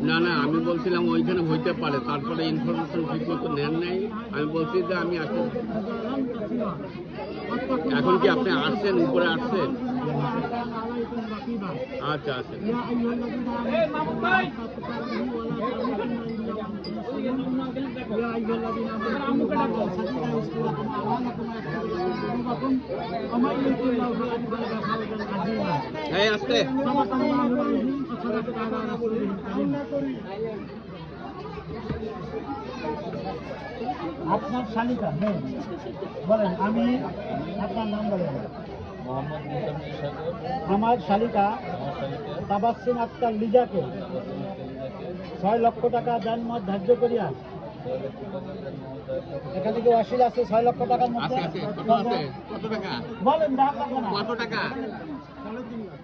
না না, আমি বলছিলাম ওইখানে হইতে পারে, তারপরে ইনফরমেশন ঠিক মতো নেন নাই। আমি বলছি যে আমি আসি এখন কি আপনি আসছেন? উপরে আসছেন? আচ্ছা আচ্ছা। يا ايها الذين امنوا اتقوا الله حق تقاته ولا تموتن الا وانتم مسلمون يا ايها الذين امنوا اتقوا الله سديدا يغفر لكم اعمالكم ويغفر لكم ذنوبكم ومن يطع الله فقد فاز فوزا عظيما এই আসতে صدق الله العظيم وصدق على رسوله الكريم আপনার শালিকা মেয়ে বলেন আমি আপনার নাম বলেন মোহাম্মদ মুসাম্মি সাগর আমার শালিকা আমার শালিকা তাবাসিন আক্তার লিজাকে ছয় লক্ষ টাকা জানমত ধার্য করিয়া এখানে কি অশিল আছে ছয় লক্ষ টাকার মধ্যে? কত আছে? কত টাকা? বলেন না কত টাকা?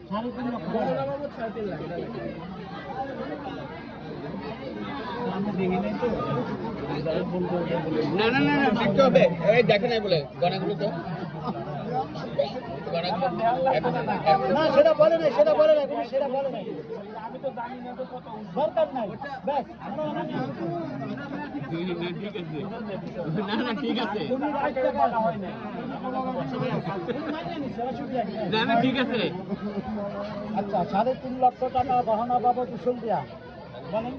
সাড়ে তিন লক্ষ টাকা। আমি দেখি না না না না দেখতে হবে। এই দেখে নাই বলে গণাগুলো তো। না সেটা বলে নাই সেটা বলে নাই সেটা বলে নাই। আমি তো জানি না তো কত দরকার নাই ব্যাস। আচ্ছা সাড়ে তিন লক্ষ টাকা গহনা বাবদ উসুল দেয়া বলেন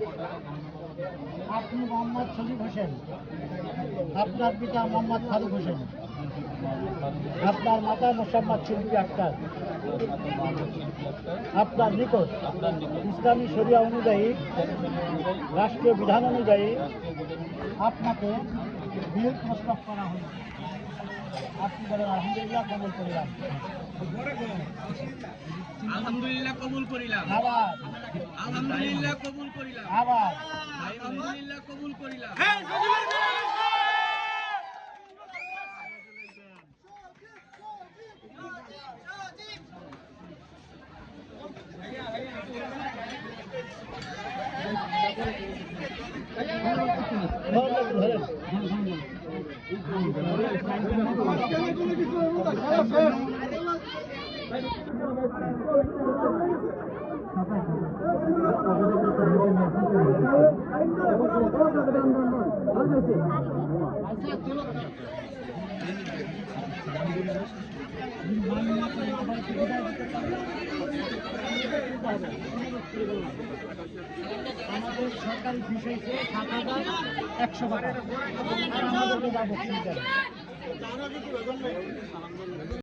আপনি মোহাম্মদ শরীফ হোসেন আপনার পিতা মোহাম্মদ ফারুক হোসেন আপনার মাতা মোসাম্মদ শিল্পী আক্তার। আপনার নিকট ইসলামী শরিয়া অনুযায়ী রাষ্ট্রীয় বিধান অনুযায়ী আপনাকে বিয়ের প্রস্তাব করা হয়েছে। আপনি বলেন আলহামদুলিল্লাহ কবল করিলাম। আলহামদুলিল্লাহ কবুল করিলাম। আবার। আলহামদুলিল্লাহ কবুল করিলাম। আবার। আলহামদুলিল্লাহ কবুল করিলাম। ধরেন আমাদের সরকারি হয়েছে সাত হাজার একশো টাকা বক্তৃতা